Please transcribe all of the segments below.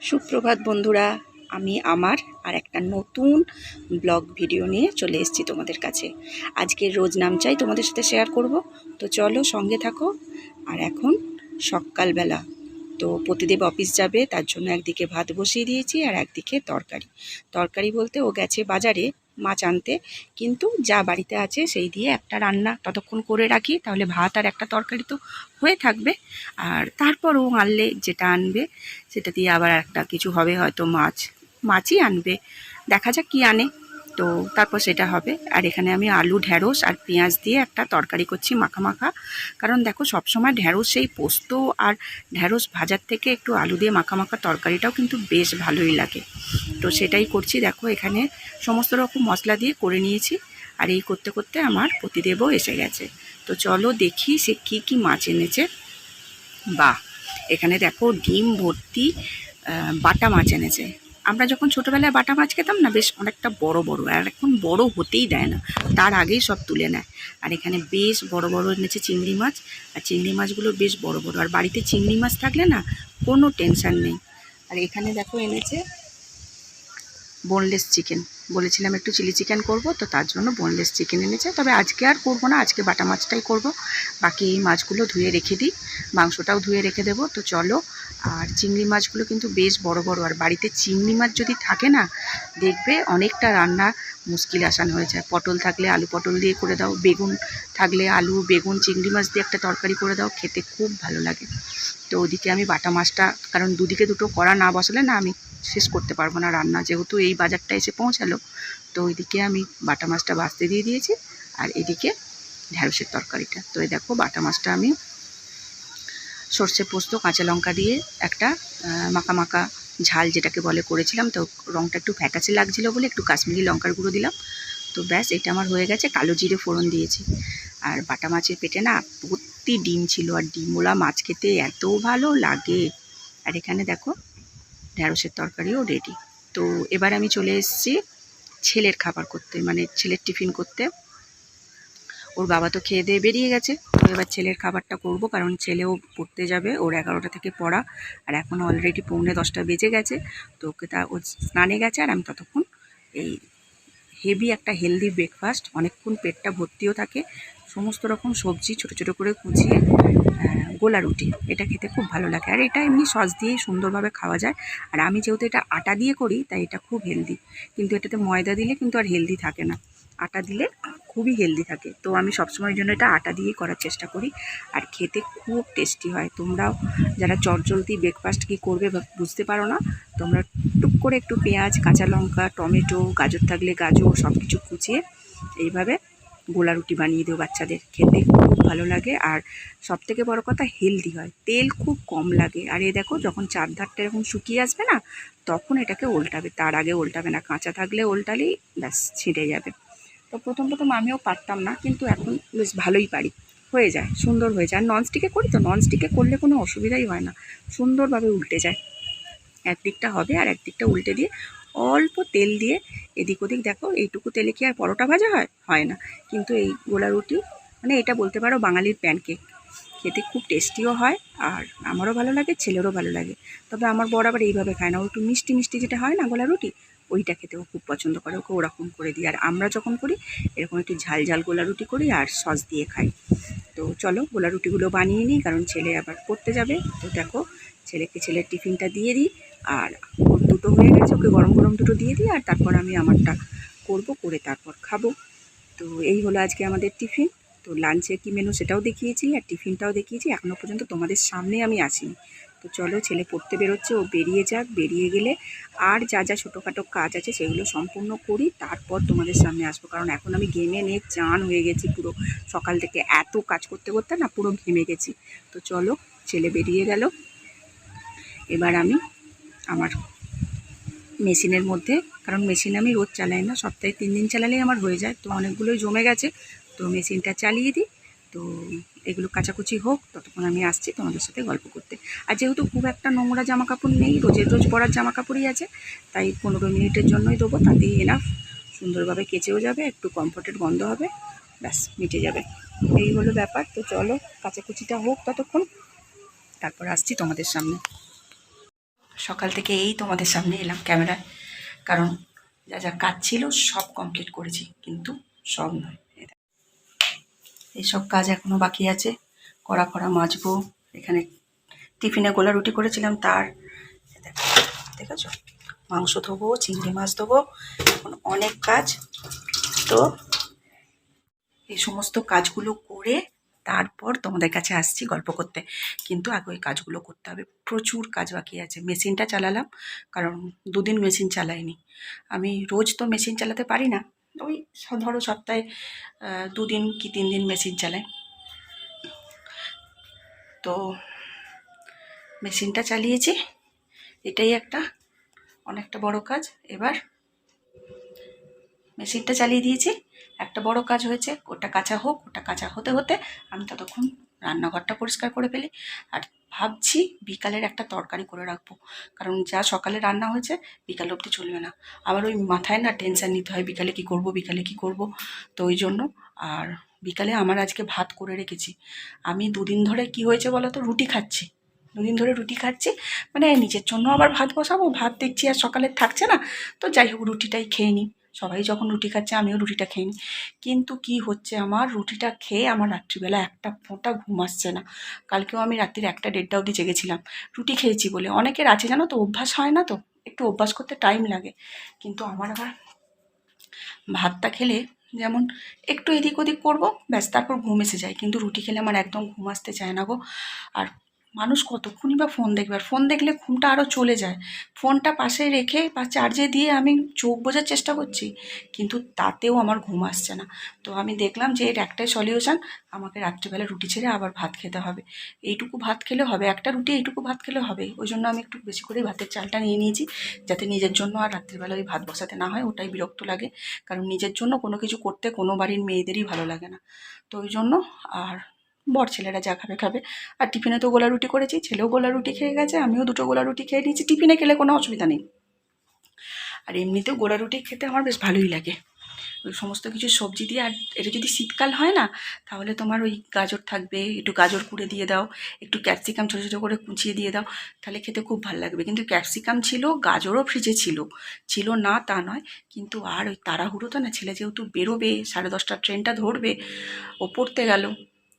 সুপ্রভাত বন্ধুরা, আমি আমার আর একটা নতুন ব্লগ ভিডিও নিয়ে চলে এসেছি তোমাদের কাছে। আজকে রোজ নাম চাই তোমাদের সাথে শেয়ার করব। তো চলো সঙ্গে থাকো। আর এখন সকালবেলা, তো প্রতিদেব অফিস যাবে, তার জন্য একদিকে ভাত বসিয়ে দিয়েছি আর একদিকে তরকারি। তরকারি বলতে ও গেছে বাজারে মাছ আনতে। কিন্তু যা বাড়িতে আছে সেই দিয়ে একটা রান্না ততক্ষণ করে রাখি, তাহলে ভাত আর একটা তরকারি তো হয়ে থাকবে। আর তারপর ও আনলে যেটা আনবে, সেটা দিয়ে আবার একটা কিছু হবে হয়তো মাছ, মাছই আনবে। দেখা যাক কী আনে। তো তারপর সেটা হবে। আর এখানে আমি আলু ঢ্যাঁড়স আর পেঁয়াজ দিয়ে একটা তরকারি করছি মাখা মাখা। কারণ দেখো, সবসময় ঢ্যাঁড়স সেই পোস্ত আর ঢ্যাঁড়স ভাজার থেকে একটু আলু দিয়ে মাখা মাখা তরকারিটাও কিন্তু বেশ ভালোই লাগে। তো সেটাই করছি। দেখো, এখানে সমস্ত রকম মশলা দিয়ে করে নিয়েছি। আর এই করতে করতে আমার প্রতিদেবও এসে গেছে। তো চলো দেখি সে কী কী মাছ এনেছে। বাহ! এখানে দেখো, ডিম ভর্তি বাটা মাছ এনেছে। আমরা যখন ছোটোবেলায় বাটা মাছ খেতাম না, বেশ অনেকটা বড় বড়, আর এখন বড় হতেই দেয় না। তার আগেই সব তুলে নেয়। আর এখানে বেশ বড় বড় এনেছে চিংড়ি মাছ, আর চিংড়ি মাছগুলো বেশ বড় বড়। আর বাড়িতে চিংড়ি মাছ থাকলে না, কোনো টেনশন নেই। আর এখানে দেখো এনেছে বোনলেস চিকেন বলেছিলাম একটু চিলি চিকেন করব, তো তার জন্য বোনলেস চিকেন এনেছে। তবে আজকে আর করব না, আজকে বাটা মাছটাই করব। বাকি এই মাছগুলো ধুয়ে রেখে দিই, মাংসটাও ধুয়ে রেখে দেবো। তো চলো আর চিংড়ি মাছগুলো কিন্তু বেশ বড় বড়, আর বাড়িতে চিংড়ি মাছ যদি থাকে না, দেখবে অনেকটা রান্না মুশকিল আসান হয়ে যায়। পটল থাকলে আলু পটল দিয়ে করে দাও, বেগুন থাকলে আলু, বেগুন, চিংড়ি মাছ দিয়ে একটা তরকারি করে দাও, খেতে খুব ভালো লাগে। তো ওদিকে আমি বাটা মাছটা, কারণ দুদিকে দুটো কড়া না বসালে না আমি শেষ করতে পারব না রান্না। যেহেতু এই বাজারটা এসে পৌঁছালো, তো ওইদিকে আমি বাটা মাছটা বাঁচতে দিয়ে দিয়েছি, আর এদিকে ঢ্যাঁড়সের তরকারিটা। তো এই দেখো বাটা মাছটা আমি সর্ষে পোস্ত, কাঁচা লঙ্কা দিয়ে একটা মাখা মাখা ঝাল যেটাকে বলে করেছিলাম। তো রঙটা একটু ফ্যাকাসে লাগছিল বলে একটু কাশ্মীরি লঙ্কার গুঁড়ো দিলাম। তো ব্যাস, এটা আমার হয়ে গেছে। কালো জিরে ফোড়ন দিয়েছি। আর বাটা মাছের পেটে না ভর্তি ডিম ছিল। আর ডিমওলা মাছ খেতে এত ভালো লাগে। আর এখানে দেখো ঢ্যাঁড়সের তরকারিও রেডি তো এবার আমি চলে এসেছি ছেলের খাবার করতে মানে ছেলের টিফিন করতে। ওর বাবা তো খেয়ে দিয়ে বেরিয়ে গেছে। তো এবার ছেলের খাবারটা করব, কারণ ছেলেও পড়তে যাবে। ওর এগারোটা থেকে পড়া। আর এখন অলরেডি পৌনে দশটা বেজে গেছে। তো ওকে তা ও স্নানে গেছে আর আমি ততক্ষণ এই হেভি একটা হেলদি ব্রেকফাস্ট অনেকক্ষণ পেটটা ভর্তিও থাকে। সমস্ত রকম সবজি ছোট ছোট করে কুচিয়ে গোলা রুটি, এটা খেতে খুব ভালো লাগে। আর এটা এমনি সস দিয়েই সুন্দরভাবে খাওয়া যায়। আর আমি যেহেতু এটা আটা দিয়ে করি, তাই এটা খুব হেলদি কিন্তু এটাতে ময়দা দিলে কিন্তু আর হেলদি থাকে না। আটা দিলে খুবই হেলদি থাকে। তো আমি সবসময়ের জন্য এটা আটা দিয়েই করার চেষ্টা করি। আর খেতে খুব টেস্টি হয়। তোমরাও যারা চটজলদি ব্রেকফাস্ট কী করবে বুঝতে পারো না, তোমরা টুক করে একটু পেঁয়াজ, কাঁচা লঙ্কা, টমেটো, গাজর থাকলে গাজর সব কিছু কুচিয়ে এইভাবে গোলা রুটি বানিয়ে দিও বাচ্চাদের। খেতে খুব ভালো লাগে। আর সব থেকে বড়ো কথা হেলদি হয়। তেল খুব কম লাগে। আর এ দেখো, যখন চার ধারটা এরকম শুকিয়ে আসবে না, তখন এটাকে উল্টাবে। তার আগে উল্টাবে না। কাঁচা থাকলে উল্টালেই ব্যাস, ছিঁড়ে যাবে। তো প্রথম প্রথম আমিও পারতাম না, কিন্তু এখন বেশ ভালোই পারি। হয়ে যায়, সুন্দর হয়ে যায়। আর ননস্টিকে করি তো ননস্টিকে করলে কোনো অসুবিধাই হয় না। সুন্দরভাবে উল্টে যায়। একদিকটা হবে আর একদিকটা উল্টে দিয়ে অল্প তেল দিয়ে এদিক ওদিক দেখো, এইটুকু তেলে কি আর পরোটা ভাজা হয়? হয় না। কিন্তু এই গোলা রুটি মানে এটা বলতে পারো বাঙালির প্যানকেক খেতে খুব টেস্টিও হয় আর আমারও ভালো লাগে, ছেলেরও ভালো লাগে। তবে আমার বড় আবার এইভাবে খায় না। ও একটু মিষ্টি মিষ্টি যেটা হয় না গোলা রুটি ওইটা খেতেও খুব পছন্দ করে, ওকে ওরকম করে দিই। আর আমরা যখন করি, এরকম একটু ঝাল ঝাল গোলা রুটি করি আর সস দিয়ে খাই। তো চলো গোলা রুটিগুলো বানিয়ে নিই, কারণ ছেলে আবার পড়তে যাবে। তো দেখো, ছেলেকে ছেলের টিফিনটা দিয়ে দিই, আর ওর দুটো হয়ে গেছে, ওকে গরম গরম দুটো দিয়ে দিই, আর তারপর আমি আমারটা করব, করে তারপর খাব। তো এই হলো আজকে আমাদের টিফিন। তো লাঞ্চে কী মেনু সেটাও দেখিয়েছি আর টিফিনটাও দেখিয়েছি। এখনও পর্যন্ত তোমাদের সামনে আমি আসিনি তো চলো ছেলে পড়তে বেরোচ্ছে, ও বেরিয়ে যাক, বেরিয়ে গেলে আর যা যা ছোটোখাটো কাজ আছে সেগুলো সম্পূর্ণ করি, তারপর তোমাদের সামনে আসব। কারণ এখন আমি ঘেমে নিয়ে চান হয়ে গেছি পুরো। সকাল থেকে এত কাজ করতে করতে না পুরো ঘেমে গেছি। তো চলো, ছেলে বেরিয়ে গেল। এবার আমি আমার মেশিনের মধ্যে, কারণ মেশিন আমি রোজ চালাই না, সপ্তাহে তিন দিন চালালেই আমার হয়ে যায়। তো অনেকগুলোই জমে গেছে। তো মেশিনটা চালিয়ে দিই। তো এগুলো কাচাকুচি হোক, ততক্ষণ আমি আসছি তোমাদের সাথে গল্প করতে। আর যেহেতু খুব একটা নোংরা জামা কাপড় নেই, রোজের রোজ পরার জামা কাপড়ই আছে, তাই পনেরো মিনিটের জন্যই দেবো, তাতেই এনাফ সুন্দরভাবে কেচেও যাবে, একটু কমফোর্টেড গন্ধ হবে, ব্যাস, মিটে যাবে। এই হলো ব্যাপার, তো চলো কাচাকুচিটা হোক ততক্ষণ। তারপর আসছি তোমাদের সামনে। সকাল থেকে এই তোমাদের সামনে এলাম ক্যামেরায়, কারণ যা যা কাজ ছিল সব কমপ্লিট করেছি, কিন্তু সব নয়। এইসব কাজ এখনও বাকি আছে। কড়া কড়া মাজবো। এখানে টিফিনে গোলা রুটি করেছিলাম তার দেখো, দেখেছ? মাংস ধোবো চিংড়ি মাছ ধোবো এখন অনেক কাজ। তো এই সমস্ত কাজগুলো করে তারপর তোমাদের কাছে আসছি গল্প করতে। কিন্তু আগে ওই কাজগুলো করতে হবে। প্রচুর কাজ বাকি আছে। মেশিনটা চালালাম কারণ দুদিন মেশিন চালাইনি। আমি রোজ তো মেশিন চালাতে পারি না ওই ধরো সপ্তাহে দুদিন কি তিন দিন মেশিন চালাই। তো মেশিনটা চালিয়েছি, এটাই একটা অনেকটা বড় কাজ। এবার মেশিনটা চালিয়ে দিয়েছি, একটা বড় কাজ হয়েছে, ওটা কাঁচা হোক, ওটা কাঁচা হতে হতে আমি ততক্ষণ রান্নাঘরটা পরিষ্কার করে ফেলি। আর ভাবছি বিকালের একটা তরকারি করে রাখব। কারণ যা সকালে রান্না হয়েছে, বিকাল অবধি চলবে না। আবার ওই মাথায় না টেনশন নিতে হয়, বিকালে কি করব, বিকালে কি করব। তো ওই জন্য আর বিকালে আমার আজকে ভাত করে রেখেছি। আমি দুদিন ধরে কি হয়েছে বলো তো, রুটি খাচ্ছি। দুদিন ধরে রুটি খাচ্ছি মানে নিজের জন্য আবার ভাত বসাবো, ভাত দেখছি আর সকালে থাকছে না। তো যাই হোক, রুটিটাই খেয়ে নিই। সবাই যখন রুটি খাচ্ছে, আমিও রুটিটা খেয়ে কিন্তু কি হচ্ছে আমার? রুটিটা খেয়ে আমার রাত্রিবেলা একটা ফোঁটা ঘুম আসছে না। কালকেও আমি রাত্রির একটা দেড়টা অবধি জেগেছিলাম। রুটি খেয়েছি বলে। অনেকের আছে জানো তো, অভ্যাস হয় না তো? একটু অভ্যাস করতে টাইম লাগে। কিন্তু আমার আবার ভাতটা খেলে যেমন একটু এদিক ওদিক করব, ব্যাস তারপর ঘুম এসে যায়। কিন্তু রুটি খেলে আমার একদম ঘুম আসতে চায় না গো। আর মানুষ কতক্ষণই বা ফোন দেখবে? আর ফোন দেখলে ঘুমটা আরও চলে যায়। ফোনটা পাশে রেখে বা চার্জে দিয়ে আমি চোখ বোঝার চেষ্টা করছি, কিন্তু তাতেও আমার ঘুম আসছে না। তো আমি দেখলাম যে এর একটাই সলিউশান আমাকে রাত্রিবেলা রুটি ছেড়ে আবার ভাত খেতে হবে। এইটুকু ভাত খেলে হবে, একটা রুটি এইটুকু ভাত খেলে হবে। ওই জন্য আমি একটু বেশি করে ভাতের চালটা নিয়ে নিয়েছি, যাতে নিজের জন্য আর রাত্রিবেলা ওই ভাত বসাতে না হয়, ওটাই বিরক্ত লাগে। কারণ নিজের জন্য কোনো কিছু করতে কোনো বাড়ির মেয়েদেরই ভালো লাগে না। তো ওই জন্য আর বর ছেলেরা যা খাবে খাবে। আর টিফিনে তো গোলা রুটি করেছি, ছেলেও গোলা রুটি খেয়ে গেছে, আমিও দুটো গোলা রুটি খেয়ে নিয়েছি। টিফিনে খেলে কোনো অসুবিধা নেই। আর এমনিতেও গোলা রুটি খেতে আমার বেশ ভালোই লাগে। ওই সমস্ত কিছু সবজি দিয়ে, আর এটা যদি শীতকাল হয় না, তাহলে তোমার ওই গাজর থাকবে, একটু গাজর কুড়ে দিয়ে দাও, একটু ক্যাপসিকাম ছোটো ছোটো করে কুচিয়ে দিয়ে দাও, তাহলে খেতে খুব ভালো লাগবে। কিন্তু ক্যাপসিকাম ছিল, গাজরও ফ্রিজে ছিল ছিল না তা নয়, কিন্তু আর ওই তাড়াহুড়ো তো না, ছেলে যেহেতু বেরোবে, সাড়ে দশটার ট্রেনটা ধরবে ও পড়তে গেল।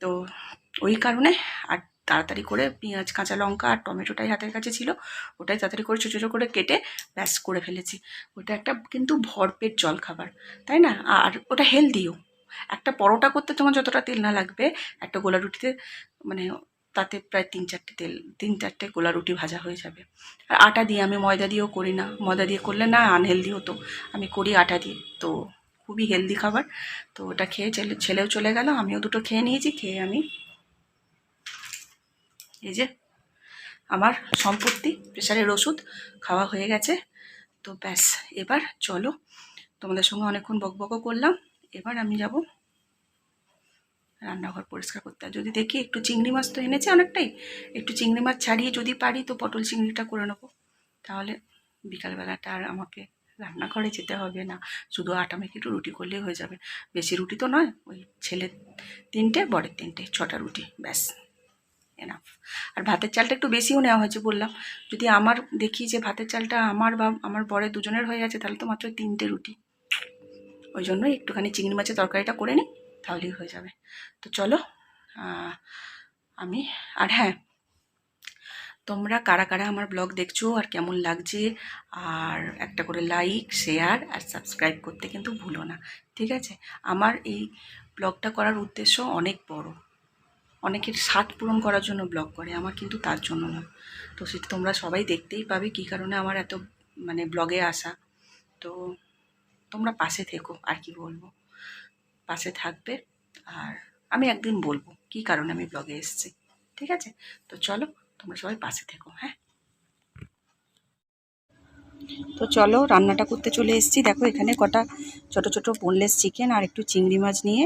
তো ওই কারণে আর তাড়াতাড়ি করে পেঁয়াজ, কাঁচা লঙ্কা আর টমেটোটাই হাতের কাছে ছিল, ওটাই তাড়াতাড়ি করে ছোটো ছোটো করে কেটে ব্যাস করে ফেলেছি। ওটা একটা কিন্তু ভরপেট জল খাবার তাই না? আর ওটা হেলদিও। একটা পরোটা করতে তোমার যতটা তেল না লাগবে, একটা গোলা রুটিতে মানে তাতে প্রায় তিন চারটে তেল, তিন চারটে গোলা রুটি ভাজা হয়ে যাবে। আর আটা দিয়ে আমি ময়দা দিয়েও করি না। ময়দা দিয়ে করলে না আনহেলদি হতো। আমি করি আটা দিয়ে। তো খুবই হেলদি খাবার। তো ওটা খেয়ে ছেলেও চলে গেল, আমিও দুটো খেয়ে নিয়েছি, খেয়ে আমি এই যে আমার সম্পত্তি প্রেশারের ওষুধ খাওয়া হয়ে গেছে। তো ব্যাস, এবার চলো তোমাদের সঙ্গে অনেকক্ষণ বকবকও করলাম। এবার আমি যাব রান্নাঘর পরিষ্কার করতে। যদি দেখি একটু চিংড়ি মাছ তো এনেছে অনেকটাই, একটু চিংড়ি মাছ ছাড়িয়ে যদি পারি তো পটল চিংড়িটা করে নেব। তাহলে বিকালবেলাটা আর আমাকে রান্নাঘরে যেতে হবে না। শুধু আটা মেখে একটু রুটি করলেই হয়ে যাবে। বেশি রুটি তো নয়, ওই ছেলের তিনটে, বরের তিনটে, ছটা রুটি, ব্যাস এনাফ আর ভাতের চালটা একটু বেশিও নেওয়া হয়েছে বললাম। যদি আমার দেখি যে ভাতের চালটা আমার বা, আমার বরের দুজনের হয়ে গেছে তাহলে তো মাত্র তিনটে রুটি। ওই জন্য একটুখানি চিংড়ি মাছের তরকারিটা করে নিই, তাহলেই হয়ে যাবে। তো চলো আমি, আর হ্যাঁ তোমরা কারা কারা আমার ব্লগ দেখছ আর কেমন লাগছে, আর একটা করে লাইক শেয়ার আর সাবস্ক্রাইব করতে কিন্তু ভুলো না, ঠিক আছে? আমার এই ব্লগটা করার উদ্দেশ্য অনেক বড়। অনেকের স্বাদ পূরণ করার জন্য ব্লগ করে, আমার কিন্তু তার জন্য না। তো সেটা তোমরা সবাই দেখতেই পাবে কী কারণে আমার এত মানে ব্লগে আসা। তো তোমরা পাশে থেকো, আর কি বলব? পাশে থাকবে, আর আমি একদিন বলব কী কারণে আমি ব্লগে এসেছি, ঠিক আছে? তো চলো তোমরা সবাই পাশে থেকো হ্যাঁ? তো চলো, রান্নাটা করতে চলে এসেছি। দেখো, এখানে কটা ছোট ছোট বোনলেস চিকেন আর একটু চিংড়ি মাছ নিয়ে,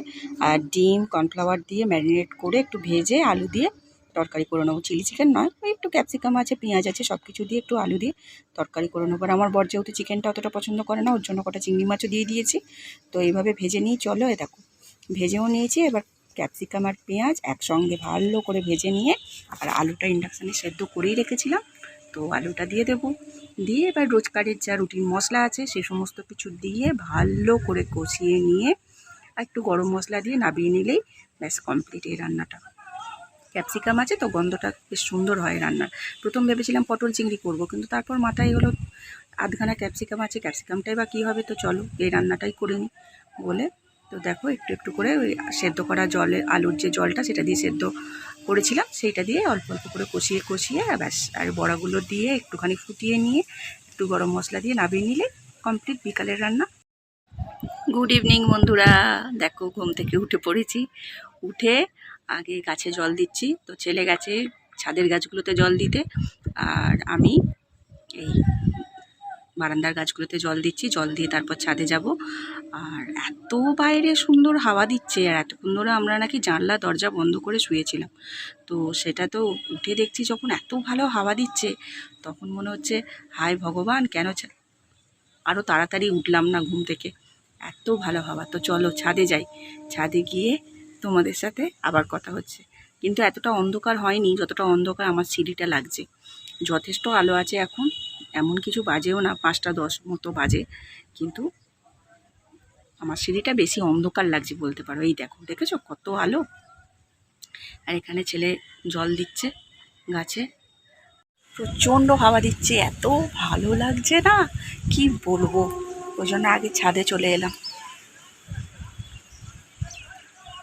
আর ডিম, কর্নফ্লাওয়ার দিয়ে ম্যারিনেট করে একটু ভেজে আলু দিয়ে তরকারি করে নেব। চিলি চিকেন নয় একটু ক্যাপসিকাম আছে, পেঁয়াজ আছে, সব কিছু দিয়ে একটু আলু দিয়ে তরকারি করে নেব। আমার বর যেহেতু চিকেনটা অতটা পছন্দ করে না, ওর জন্য কটা চিংড়ি মাছও দিয়ে দিয়েছি। তো এইভাবে ভেজে নিই। চলো, এ দেখো, ভেজেও নিয়েছি। এবার ক্যাপসিকাম আর পেঁয়াজ একসঙ্গে ভালো করে ভেজে নিয়ে আর আলুটা ইন্ডাকশানে সেদ্ধ করেই রেখেছিলাম। তো আলুটা দিয়ে দেবো। দিয়ে এবার রোজকারের যা রুটিন মশলা আছে সে সমস্ত কিছু দিয়ে ভালো করে কষিয়ে নিয়ে আর একটু গরম মশলা দিয়ে নাবিয়ে নিলেই ব্যাস কমপ্লিট এই রান্নাটা। ক্যাপসিকাম আছে তো গন্ধটা বেশ সুন্দর হয় রান্নার। প্রথম ভেবেছিলাম পটল চিংড়ি করব, কিন্তু তারপর মাথায় হলো আধখানা ক্যাপসিকাম আছে, ক্যাপসিকামটাই বা কী হবে তো চলো, এই রান্নাটাই করে নিই বলে তো দেখো, একটু একটু করে ওই সেদ্ধ করা জলে, আলুর যে জলটা সেটা দিয়ে সেদ্ধ করেছিলাম, সেইটা দিয়ে অল্প অল্প করে কষিয়ে কষিয়ে ব্যাস, আর বড়াগুলো দিয়ে একটুখানি ফুটিয়ে নিয়ে, একটু গরম মশলা দিয়ে নাবিয়ে নিলে কমপ্লিট বিকালের রান্না। গুড ইভিনিং বন্ধুরা। দেখো, ঘুম থেকে উঠে পড়েছি। উঠে আগে গাছে জল দিচ্ছি, তো ছেলে গেছে ছাদের গাছগুলোতে জল দিতে, আর আমি এই বারান্দার গাছগুলোতে জল দিচ্ছি, জল দিয়ে তারপর ছাদে যাব। আর এত বাইরে সুন্দর হাওয়া দিচ্ছে আর এতক্ষণ ধরে আমরা নাকি জানলা, দরজা বন্ধ করে শুয়েছিলাম। তো সেটা তো উঠে দেখছি যখন এত ভালো হাওয়া দিচ্ছে, তখন মনে হচ্ছে, হায় ভগবান, কেন আরও তাড়াতাড়ি উঠলাম না ঘুম থেকে? এত ভালো হাওয়া। তো চলো ছাদে যাই। ছাদে গিয়ে তোমাদের সাথে আবার কথা হচ্ছে। কিন্তু এতটা অন্ধকার হয়নি, যতটা অন্ধকার আমার সিঁড়িটা লাগছে। যথেষ্ট আলো আছে এখন। এমন কিছু বাজেও না, পাঁচটা দশ মতো বাজে। কিন্তু আমার সিঁড়িটা বেশি অন্ধকার লাগছে বলতে পারো। এই দেখো, দেখেছ কত আলো? আর এখানে ছেলে জল দিচ্ছে গাছে। প্রচণ্ড হাওয়া দিচ্ছে, এত ভালো লাগছে না? কি বলব? ওই জন্য আগে ছাদে চলে এলাম।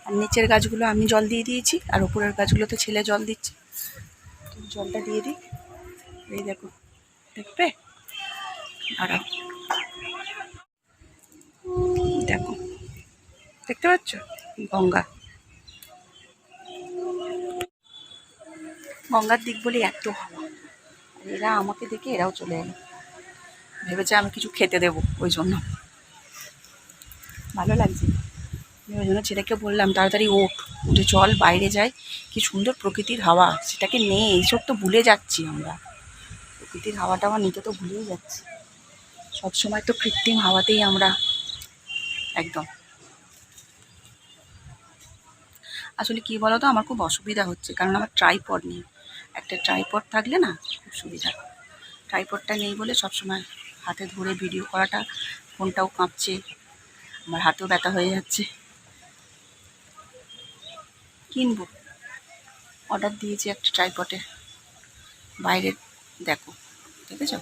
আর নিচের গাছগুলো আমি জল দিয়ে দিয়েছি, আর উপরের গাছগুলোতে ছেলে জল দিচ্ছে। জলটা দিয়ে দিই। এই দেখো। দেখবে? দাঁড়াও দেখো। দেখতে পাচ্ছ? গঙ্গা। গঙ্গার দিক বলে এত হাওয়া। এরা আমাকে দেখে এরাও চলে এলো। ভেবেছে আমি কিছু খেতে দেবো ওই জন্য। ভালো লাগছে। আমি ওই জন্য ছেলেকে বললাম, তাড়াতাড়ি ওঠ, উঠে চল, বাইরে যাই। কি সুন্দর প্রকৃতির হাওয়া, সেটাকে নেই এইসব তো ভুলে যাচ্ছি আমরা। প্রকৃতির হাওয়া টাওয়া নিতে তো ভুলেই যাচ্ছি। সবসময় তো কৃত্রিম হাওয়াতেই আমরা একদম। আসলে কি বলতো, আমার খুব অসুবিধা হচ্ছে, কারণ আমার ট্রাইপড নেই। একটা ট্রাইপড থাকলে না খুব সুবিধা। ট্রাইপডটা নেই বলে সবসময় হাতে ধরে ভিডিও করাটা, ফোনটাও কাঁপছে, আমার হাতেও ব্যথা হয়ে যাচ্ছে। কিনবো। অর্ডার দিয়েছি একটা ট্রাইপটে বাইরে দেখো, দেখেছ?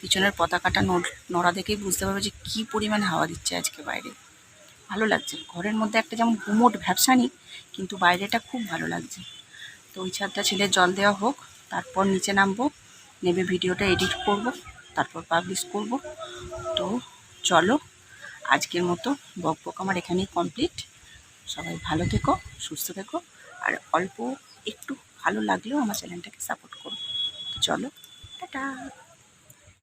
পিছনের পতাকাটা নড়- দেখেই বুঝতে পারবে যে কী পরিমাণ হাওয়া দিচ্ছে আজকে বাইরে। ভালো লাগছে। ঘরের মধ্যে একটা যেমন গুমোট ভ্যাবসানি কিন্তু বাইরেটা খুব ভালো লাগছে। তো ওই ছাদটা ছেলে জল দেওয়া হোক, তারপর নিচে নামবো, নেবে ভিডিওটা এডিট করব, তারপর পাবলিশ করব। তো চলো, আজকের মতো বক বক আমার এখানেই কমপ্লিট সবাই ভালো থেকো, সুস্থ থেকো, আর অল্প একটু ভালো লাগলেও আমার চ্যানেলটাকে সাপোর্ট করো। চলো। টাটা